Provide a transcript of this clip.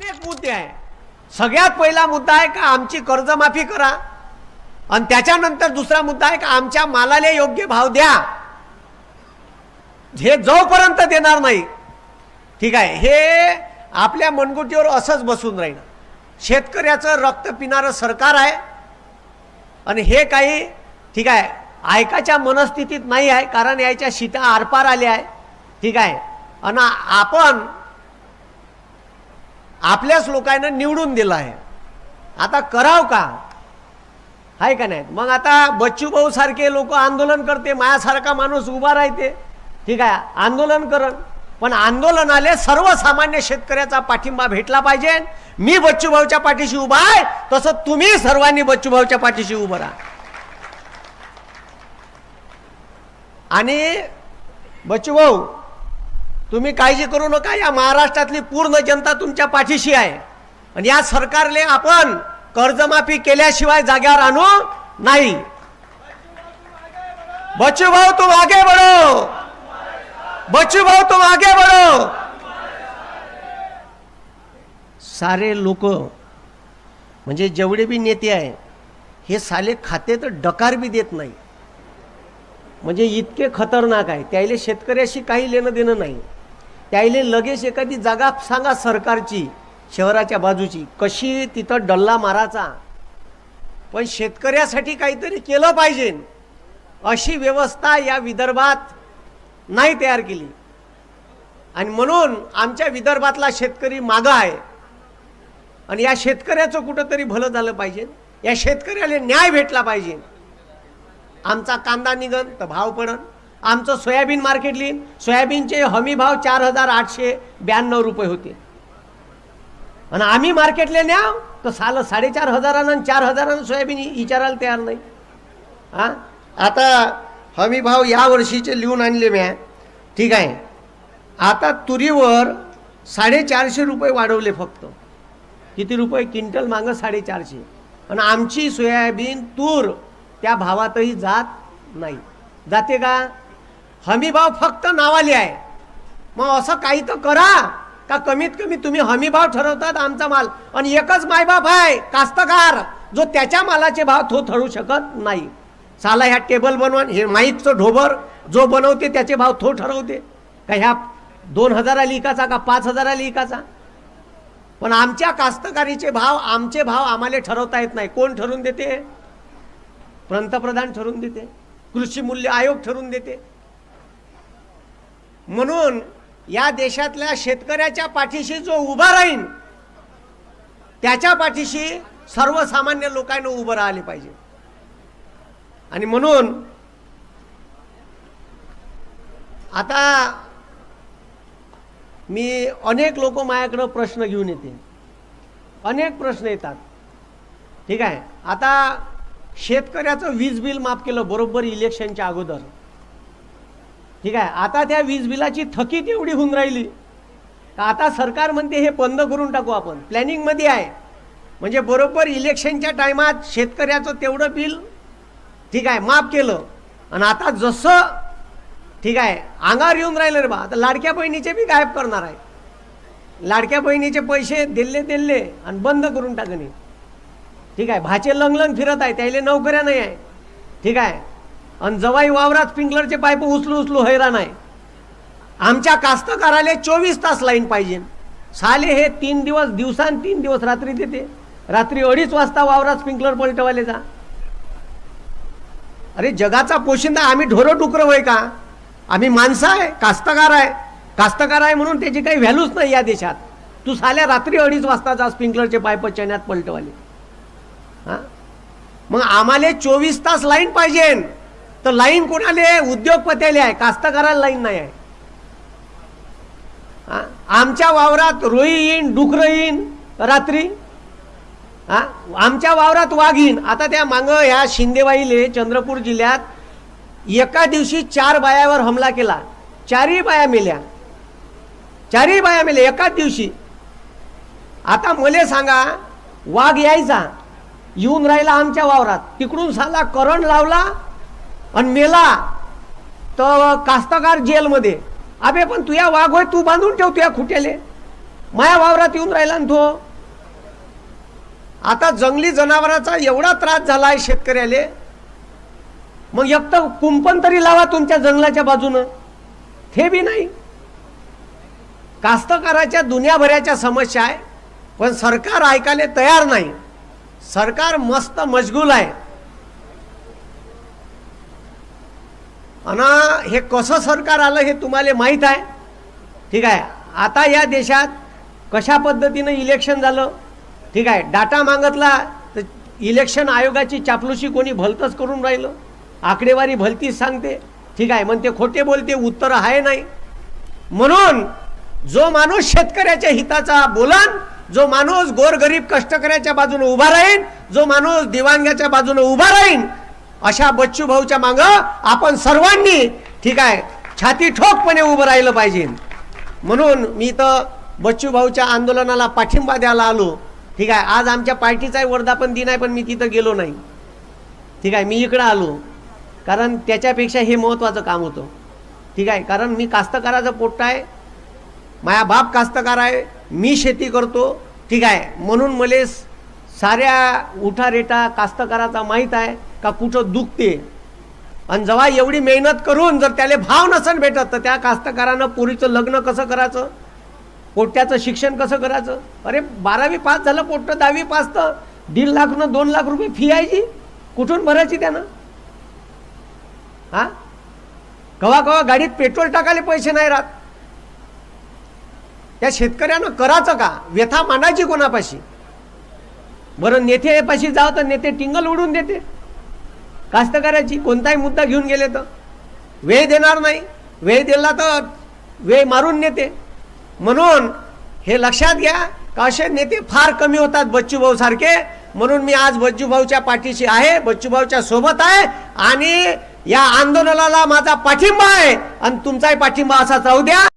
अनेक मुद्दे आहे. सगळ्यात पहिला मुद्दा आहे का आमची कर्जमाफी करा? आणि त्याच्यानंतर दुसरा मुद्दा आहे का आमच्या मालाला योग्य भाव द्या. हे जोपर्यंत देणार नाही ठीक आहे हे आपल्या मनगुटीवर असंच बसून राहील. शेतकऱ्याचं रक्त पिणारं सरकार आहे. आणि हे काही ठीक आहे ऐकाच्या मनस्थितीत नाही आहे कारण याच्या शिता आरपार आल्या आहे ठीक आहे. आणि आपण आपल्याच लोकांना निवडून दिलं आहे. आता कराव का? आहे का नाही? मग आता बच्चू भाऊ सारखे लोक आंदोलन करते माझ्यासारखा माणूस उभा राहते. ठीक आहे आंदोलन करण पण आंदोलनाले सर्वसामान्य शेतकऱ्याचा पाठिंबा भेटला पाहिजे. मी बच्चू भाऊच्या पाठीशी उभा आहे तसं तुम्ही सर्वांनी बच्चू भाऊच्या पाठीशी उभं राहा. आणि बच्चू भाऊ तुम्ही काळजी करू नका या महाराष्ट्रातली पूर्ण जनता तुमच्या पाठीशी आहे. आणि या सरकारने आपण कर्जमाफी केल्याशिवाय जाग्यावर आणू नाही. बच्चू भाऊ तुम आगे बढ़ो. बच्चू भाऊ तुम आगे बढ़ो. सारे लोक म्हणजे जेवढे बी नेते आहे हे साले खाते तर डकार बी देत नाही. म्हणजे इतके खतरनाक आहे. त्याईले शेतकऱ्याशी काही लेणं देणं नाही. त्याईले लगेच एखादी जागा सांगा सरकारची शहराच्या बाजूची. कशी तिथं डल्ला मारायचा. पण शेतकऱ्यासाठी काहीतरी केलं पाहिजे. अशी व्यवस्था या विदर्भात नाही तयार केली. आणि म्हणून आमच्या विदर्भातला शेतकरी मागं आहे. आणि या शेतकऱ्याचं कुठंतरी भलं झालं पाहिजे. या शेतकऱ्याला न्याय भेटला पाहिजे. आमचा कांदा निघन तर भाव पडन. आमचं सोयाबीन मार्केट लिहिन. सोयाबीनचे हमी भाव चार हजार आठशे ब्याण्णव रुपये होते. आणि आम्ही मार्केटले न्याव तर साल साडेचार हजारानं आणि चार हजारानं सोयाबीन विचारायला तयार नाही. हां? आता हमी भाव या वर्षीचे लिहून आणले म्या. ठीक आहे. आता तुरीवर साडेचारशे रुपये वाढवले फक्त. किती रुपये? क्विंटल मागं साडेचारशे. आणि आमची सोयाबीन तूर त्या भावातही जात नाही. जाते का? हमीभाव फक्त नावाले आहे. मग असं काही तर करा का कमीत कमी तुम्ही हमीभाव ठरवतात आमचा माल. आणि एकच मायबाप आहे कास्तकार जो त्याच्या मालाचे भाव तो ठरू शकत नाही. साला ह्या टेबल बनवून हे माईकचं ढोबर जो बनवते त्याचे भाव तो ठरवते. का ह्या दोन हजाराला इकाचा का पाच हजाराला लिकाचा पण आमच्या कास्तकारीचे भाव आमचे भाव आम्हाला ठरवता येत नाही. कोण ठरवून देते? पंतप्रधान ठरवून देते. कृषी मूल्य आयोग ठरवून देते. म्हणून या देशातल्या शेतकऱ्याच्या पाठीशी जो उभा राहीन त्याच्या पाठीशी सर्वसामान्य लोकांना उभं राहिले पाहिजे. आणि म्हणून आता मी अनेक लोक माझ्याकडं प्रश्न घेऊन येते. अनेक प्रश्न येतात. ठीक आहे? आता शेतकऱ्याचं वीज बिल माफ केलं बरोबर इलेक्शनच्या अगोदर. ठीक आहे. आता त्या वीज बिलाची थकीत एवढी होऊन राहिली. आता सरकार म्हणते हे बंद करून टाकू आपण. प्लॅनिंगमध्ये आहे. म्हणजे बरोबर इलेक्शनच्या टायमात शेतकऱ्याचं तेवढं बिल ठीक आहे माफ केलं. आणि आता जसं ठीक आहे अंगावर येऊन राहिलं रे बा. आता लाडक्या बहिणीचे बी गायब करणार आहे. लाडक्या बहिणीचे पैसे दिले दिले आणि बंद करून टाकणे. ठीक आहे भाचे लंगलंग फिरत आहे. त्याला नोकऱ्या नाही आहे. ठीक आहे आणि जवाई वावरात स्प्रिंकलरचे पाईप उचलू उचलू हैराण आहे. आमच्या कास्तकाराले चोवीस तास लाईन पाहिजे. साले हे तीन दिवस दिवसान तीन दिवस रात्री देते. रात्री अडीच वाजता वावरात स्प्रिंकलर पलटवाले जा. अरे जगाचा पोशिंदा आम्ही ढोरं डुकरं होय का? आम्ही माणसं आहे कास्तकार आहे. कास्तकार आहे म्हणून त्याची काही व्हॅल्यूच नाही या देशात. तू साल्या रात्री अडीच वाजता जा स्प्रिंकलरचे पाईप चण्यात पलटवाले. हां? मग आम्हाला चोवीस तास लाईन पाहिजे. तर लाईन कोणाले उद्योगपत्याला आहे. कास्तकाराला लाईन नाही आहे. आमच्या वावरात रोई येईन डुकरं येईन रात्री. हा? आमच्या वावरात वाघ येईन. आता त्या मागं ह्या शिंदेबाईले चंद्रपूर जिल्ह्यात एका दिवशी चार बायावर हमला केला. चारही बाया मेल्या. चारही बाया मेल्या एकाच दिवशी. आता मले सांगा वाघ यायचा. येऊन राहिला आमच्या वावरात. तिकडून साला करंट लावला आणि मेला. तर कास्तकार जेलमध्ये. अबे पण तुया वाघ होय तू बांधून ठेव तुया खुट्याले. माया वावरात येऊन राहिला ना तो. आता जंगली जनावराचा एवढा त्रास झाला आहे शेतकऱ्याले. मग एक तर कुंपण तरी लावा तुमच्या जंगलाच्या बाजूनं. ते बी नाही. कास्तकाराच्या दुनियाभराच्या समस्या आहे पण सरकार ऐकायला तयार नाही. सरकार मस्त मशगूल आहे. आणि हे कसं सरकार आलं हे तुम्हाला माहीत आहे? ठीक आहे. आता या देशात कशा पद्धतीनं इलेक्शन झालं? ठीक आहे. डाटा मागतला तर इलेक्शन आयोगाची चापलूशी कोणी भलतंच करून राहिलं? आकडेवारी भलतीच सांगते. ठीक आहे. मग ते खोटे बोलते उत्तर आहे नाही. म्हणून जो माणूस शेतकऱ्याच्या हिताचा बोलन जो माणूस गोरगरीब कष्टकऱ्याच्या बाजूने उभा राहीन जो माणूस दिवांग्याच्या बाजूने उभा राहीन अशा बच्चू भाऊच्या मागं आपण सर्वांनी ठीक आहे छाती ठोकपणे उभं राहिलं पाहिजे. म्हणून मी तर बच्चू भाऊच्या आंदोलनाला पाठिंबा द्यायला आलो. ठीक आहे आज आमच्या पार्टीचाही वर्धापन दिन आहे पण मी तिथं गेलो नाही. ठीक आहे मी इकडं आलो. कारण त्याच्यापेक्षा हे महत्त्वाचं काम होतं. ठीक आहे कारण मी कास्तकाराचं पोट्ट आहे. माया बाप कास्तकार आहे. मी शेती करतो. ठीक आहे म्हणून मले स- साऱ्या उठारेटा कास्तकाराचा माहीत आहे का कुठं दुखते? आणि जेव्हा एवढी मेहनत करून जर त्याला भाव नसेल भेटत तर त्या कास्तकारानं पोरीचं लग्न कसं करायचं? पोट्याचं शिक्षण कसं करायचं? अरे बारावी पास झालं पोट्ट दहावी पास तर दीड लाख न दोन लाख रुपये फी आहे जी. कुठून भरायची त्यानं? हा? कवा कवा गाडीत पेट्रोल टाकायला पैसे नाही राहत. त्या शेतकऱ्यानं करायचं का? व्यथा मांडायची कोणापाशी? बरं नेतेपाशी जावं तर नेते टिंगल उडून देते. कास्तकाराची कोणताही मुद्दा घेऊन गेले तर. वेळ देणार नाही. वेळ दिला तर वेळ मारून नेते. म्हणून हे लक्षात घ्या का असे नेते फार कमी होतात बच्चूभाऊ सारखे. म्हणून मी आज बच्चूभाऊच्या पाठीशी आहे बच्चूभाऊच्या सोबत आहे आणि या आंदोलनाला माझा पाठिंबा आहे. आणि तुमचाही पाठिंबा असाच राहू द्या.